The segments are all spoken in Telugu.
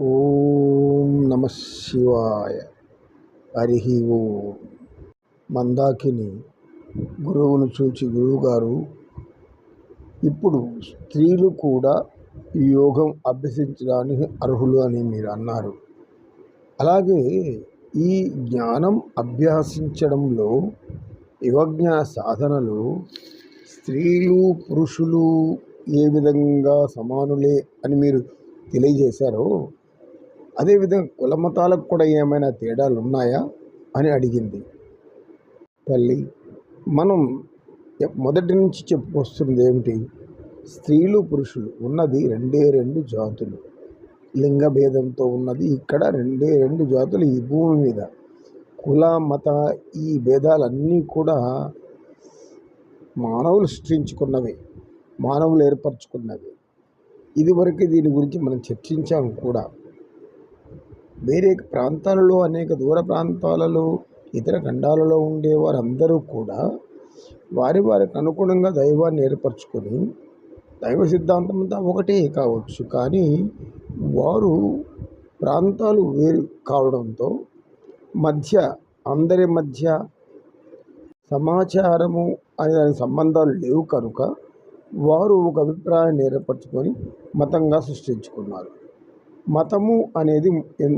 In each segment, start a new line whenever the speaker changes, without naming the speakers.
ఓం నమ శివాయ. హరి ఓం. మందాకిని గురువును చూచి గురువుగారు ఇప్పుడు స్త్రీలు కూడా ఈ యోగం అభ్యసించడానికి అర్హులు అని మీరు అన్నారు. అలాగే ఈ జ్ఞానం అభ్యసించడంలో యువజ్ఞ సాధనలు స్త్రీలు పురుషులు ఏ విధంగా సమానులే అని మీరు తెలియజేశారో అదేవిధంగా కుల మతాలకు కూడా ఏమైనా తేడాలు ఉన్నాయా అని అడిగింది. తల్లి మనం మొదటి నుంచి చెప్పుకొస్తుంది ఏమిటి? స్త్రీలు పురుషులు ఉన్నది రెండే రెండు జాతులు. లింగ భేదంతో ఉన్నది ఇక్కడ రెండే రెండు జాతులు ఈ భూమి మీద. కుల మత ఈ భేదాలన్నీ కూడా మానవులు సృష్టించుకున్నవి మానవులు ఏర్పరచుకున్నవి. ఇదివరకు దీని గురించి మనం చర్చించాము కూడా. వేరే ప్రాంతాలలో అనేక దూర ప్రాంతాలలో ఇతర ఖండాలలో ఉండే వారందరూ కూడా వారి వారికి అనుగుణంగా దైవాన్ని ఏర్పరచుకొని దైవ సిద్ధాంతం అంతా ఒకటే కావచ్చు. కానీ వారు ప్రాంతాలు వేరు కావడంతో మధ్య అందరి మధ్య సమాచారము అనే దానికి సంబంధాలు లేవు కనుక వారు ఒక అభిప్రాయాన్ని ఏర్పరచుకొని మతంగా సృష్టించుకున్నారు. మతము అనేది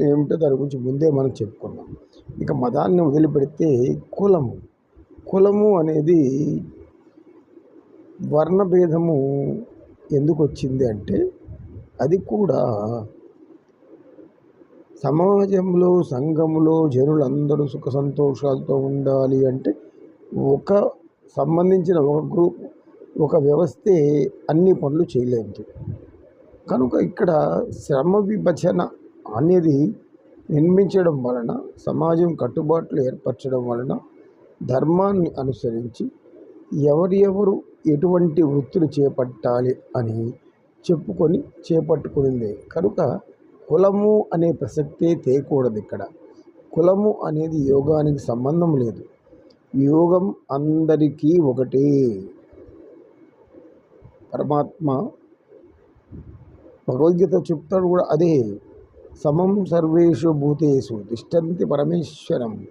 ఏమిటో దాని గురించి ముందే మనం చెప్పుకున్నాం. ఇక మతాన్ని వదిలిపెడితే కులము కులము అనేది వర్ణభేదము ఎందుకు వచ్చింది అంటే అది కూడా సమాజంలో సంఘంలో జనులందరూ సుఖ సంతోషాలతో ఉండాలి అంటే ఒక సంబంధించిన ఒక గ్రూప్ ఒక వ్యవస్థే అన్ని పనులు చేయలేదు. కనుక ఇక్కడ శ్రమ విభజన అనేది నిర్మించడం వలన సమాజం కట్టుబాట్లు ఏర్పరచడం వలన ధర్మాన్ని అనుసరించి ఎవరి ఎవరు ఎటువంటి వృత్తులు చేపట్టాలి అని చెప్పుకొని చేపట్టుకునింది. కనుక కులము అనే ప్రసక్తే తేకూడదు ఇక్కడ. కులము అనేది యోగానికి సంబంధం లేదు. యోగం అందరికీ ఒకటే. పరమాత్మ భగవద్గీత చెప్తాడు కూడా అదే. సమం సర్వేషు భూతేషు తిష్టంతి పరమేశ్వరం.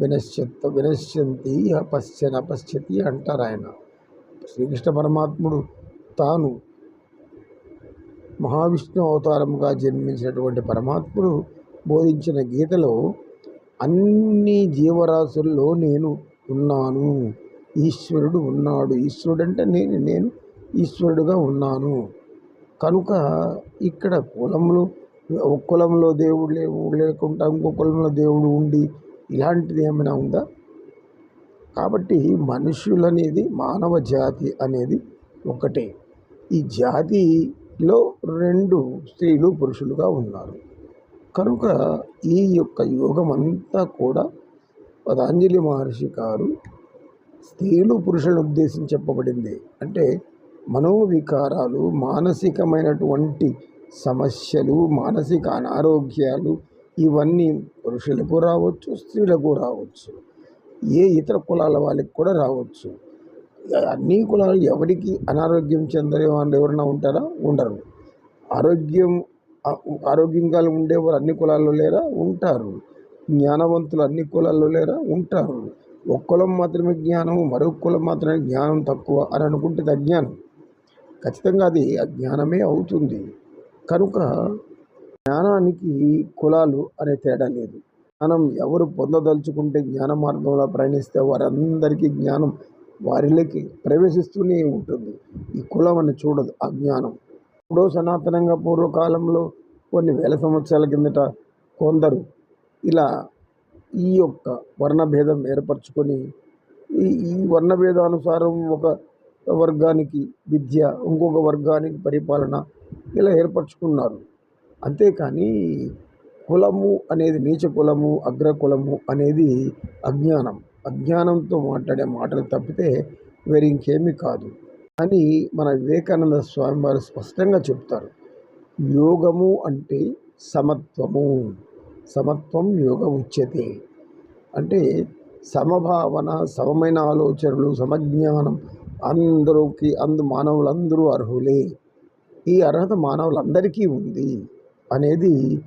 వినశ్చత్త వినశ్యంతి పశ్చన పశ్చతి అంటారు ఆయన. శ్రీకృష్ణ పరమాత్ముడు తాను మహావిష్ణు అవతారముగా జన్మించినటువంటి పరమాత్ముడు బోధించిన గీతలో అన్ని జీవరాశుల్లో నేను ఉన్నాను. ఈశ్వరుడు ఉన్నాడు. ఈశ్వరుడు అంటే నేను నేను ఈశ్వరుడుగా ఉన్నాను. కనుక ఇక్కడ కులంలో ఒక కులంలో దేవుడు లేవు లేకుండా ఇంకో కులంలో దేవుడు ఉండి ఇలాంటిది ఏమైనా ఉందా? కాబట్టి మనుషులు అనేది మానవ జాతి అనేది ఒకటే. ఈ జాతిలో రెండు స్త్రీలు పురుషులుగా ఉన్నారు. కనుక ఈ యొక్క యోగం అంతా కూడా పతాంజలి మహర్షి గారు స్త్రీలు పురుషులను ఉద్దేశించి చెప్పబడింది. అంటే మనోవికారాలు మానసికమైనటువంటి సమస్యలు మానసిక అనారోగ్యాలు ఇవన్నీ పురుషులకు రావచ్చు స్త్రీలకు రావచ్చు. ఏ ఇతర కులాల వాళ్ళకి కూడా రావచ్చు. అన్ని కులాలు ఎవరికి అనారోగ్యం చెందరే వాళ్ళు ఎవరైనా ఉంటారా? ఉండరు. ఆరోగ్యం ఆరోగ్యంగా ఉండేవారు అన్ని కులాల్లో లేరా? ఉంటారు. జ్ఞానవంతులు అన్ని కులాల్లో లేరా? ఉంటారు. ఒక కులం మాత్రమే జ్ఞానం మరొక కులం మాత్రమే జ్ఞానం తక్కువ అని అనుకుంటే అది అజ్ఞానం ఖచ్చితంగా అది అజ్ఞానమే అవుతుంది. కనుక జ్ఞానానికి కులాలు అనే తేడా లేదు. జ్ఞానం ఎవరు పొందదలుచుకుంటే జ్ఞాన మార్గంలో ప్రయాణిస్తే వారందరికీ జ్ఞానం వారిలోకి ప్రవేశిస్తూనే ఉంటుంది. ఈ కులం అని చూడదు ఆ జ్ఞానం ఇప్పుడు సనాతనంగా పూర్వకాలంలో కొన్ని వేల సంవత్సరాల కిందట కొందరు ఇలా ఈ యొక్క వర్ణభేదం ఏర్పరచుకొని ఈ ఈ వర్ణభేదానుసారం ఒక వర్గానికి విద్య ఇంకొక వర్గానికి పరిపాలన ఇలా ఏర్పరచుకున్నారు. అంతేకాని కులము అనేది నీచ కులము అగ్ర కులము అనేది అజ్ఞానం. అజ్ఞానంతో మాట్లాడే మాటలు తప్పితే వేరే ఇంకేమీ కాదు. అని మన వివేకానంద స్వామి వారు స్పష్టంగా చెప్తారు. యోగము అంటే సమత్వము. సమత్వం యోగ ఉచ్యతే. అంటే సమభావన సమమైన ఆలోచనలు సమజ్ఞానం అందరికి అందు మానవులందరూ అర్హులే. ఈ అర్హత మానవులందరికీ ఉంది అనేది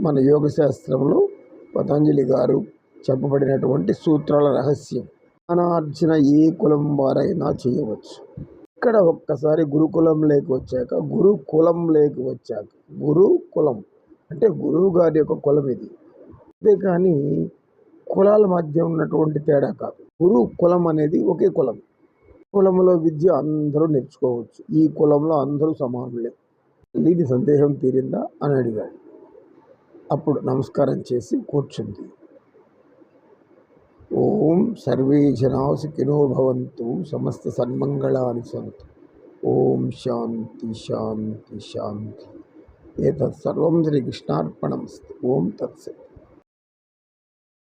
మన యోగ శాస్త్రంలో పతంజలి గారు చెప్పబడినటువంటి సూత్రాల రహస్యం. జ్ఞానార్జన ఏ కులం వారైనా చేయవచ్చు. ఇక్కడ ఒక్కసారి గురుకులంలోకి వచ్చాక గురుకులంలోకి వచ్చాక గురు కులం అంటే గురువు గారి యొక్క కులం ఇది. అంతేకాని కులాల మధ్య ఉన్నటువంటి తేడా కాదు. గురు కులం అనేది ఒకే కులం. కులంలో విద్య అందరూ నేర్చుకోవచ్చు. ఈ కులంలో అందరూ సమానులే. దీని సందేహం తీరిందా అని అడిగాడు. అప్పుడు నమస్కారం చేసి కూర్చుంది. ఓం సర్వే జనా సుఖినో భవంతు సమస్త సన్మంగళాని సంతు. ఓం శాంతి శాంతి శాంతి. ఏతత్ సర్వం శ్రీకృష్ణార్పణమస్తు. ఓం తత్సత్.